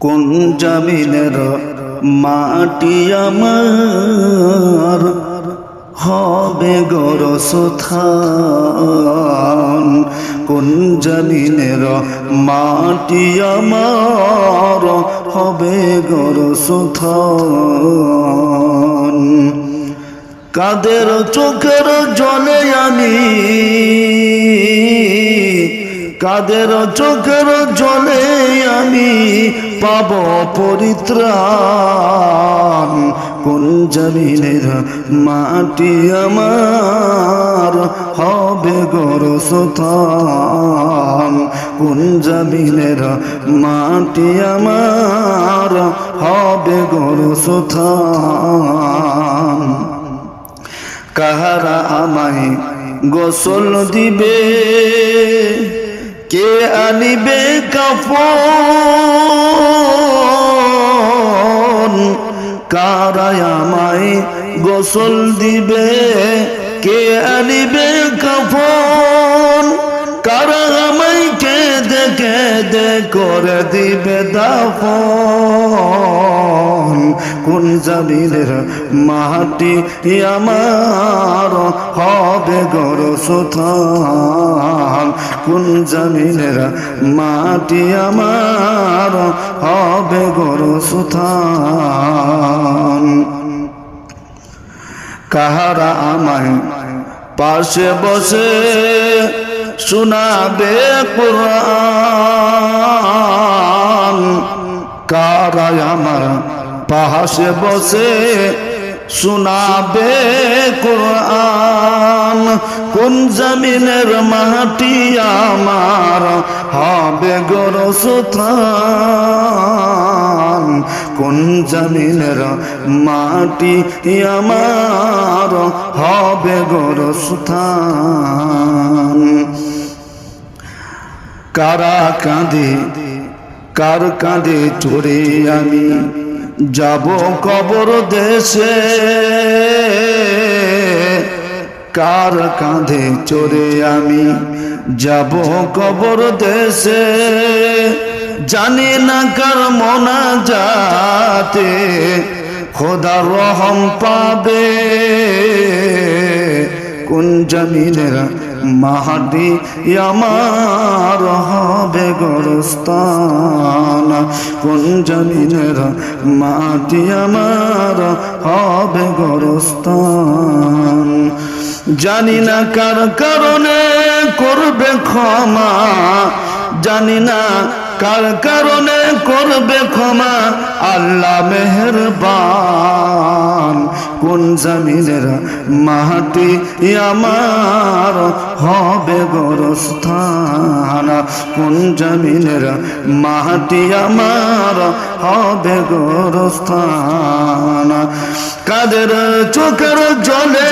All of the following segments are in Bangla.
কোন জামিনের মাটি আমার? হবে গরসথান। কোন জামিনের মাটি আমার? হবে গরসথান। কাদের চোখের জলে আমি কাদের চোখের জলে পাব পরিত্রাণ। কোন জমিনের মাটি আমার হবে গরসথান? কোন জমিনের মাটি আমার হবে গরসথান? কাহারা আমায় গোসল দিবে? কে আনিবে কাফন? কারায় আমায় গোসল দিবে? কে আনিবে কাফন? কারা আমায় কেঁদে কেঁদে করে দিবে দাফন? কোন জামিনের মাটি আমার হবে গরসথান কোন জামিনের মাটি আমার হবে গরসথান কাহারা আমায় পাশে বসে শোনাবে কোরআন। কারাই আমার পাশে বসে শোনাবে কোরআন কোন জমিনের মাটি আমার হবে গরসথান কোন জমিনের মাটি আমার হবে গরসথান কারা কাঁদে কার কাঁদে চড়ে আমি যাব কবর দেশে। কার কাঁধে চড়ে আমি যাব কবর দেশে। জানি না কার মনা যাতে খোদার রহম পাবে। কোন জমিনের মাহাটি আমার হবে গরস্তান। কোন জমিনের মাটি আমার হবে গরস্তান? জানি না কার কারণে করবে ক্ষমা। জানি না কার কারণে করবে ক্ষমা। আল্লাহ মেহরবান। কোন জমিনের মাটি আমার হবে গরস্থান। কোন জমিনের মাটি আমার হবে গরস্থান। কাদের চোখের জলে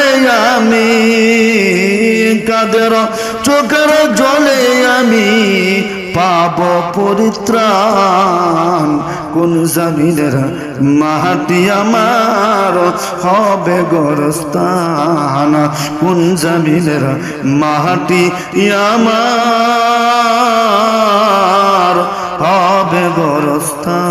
আমি, কাদের চোখের জলে আমি পাব পরিত্রাণ। কোন জামিনের মাটি আমার হবে গরস্থান। কোন জামিনের মাটি আমার হবে গরস্থান।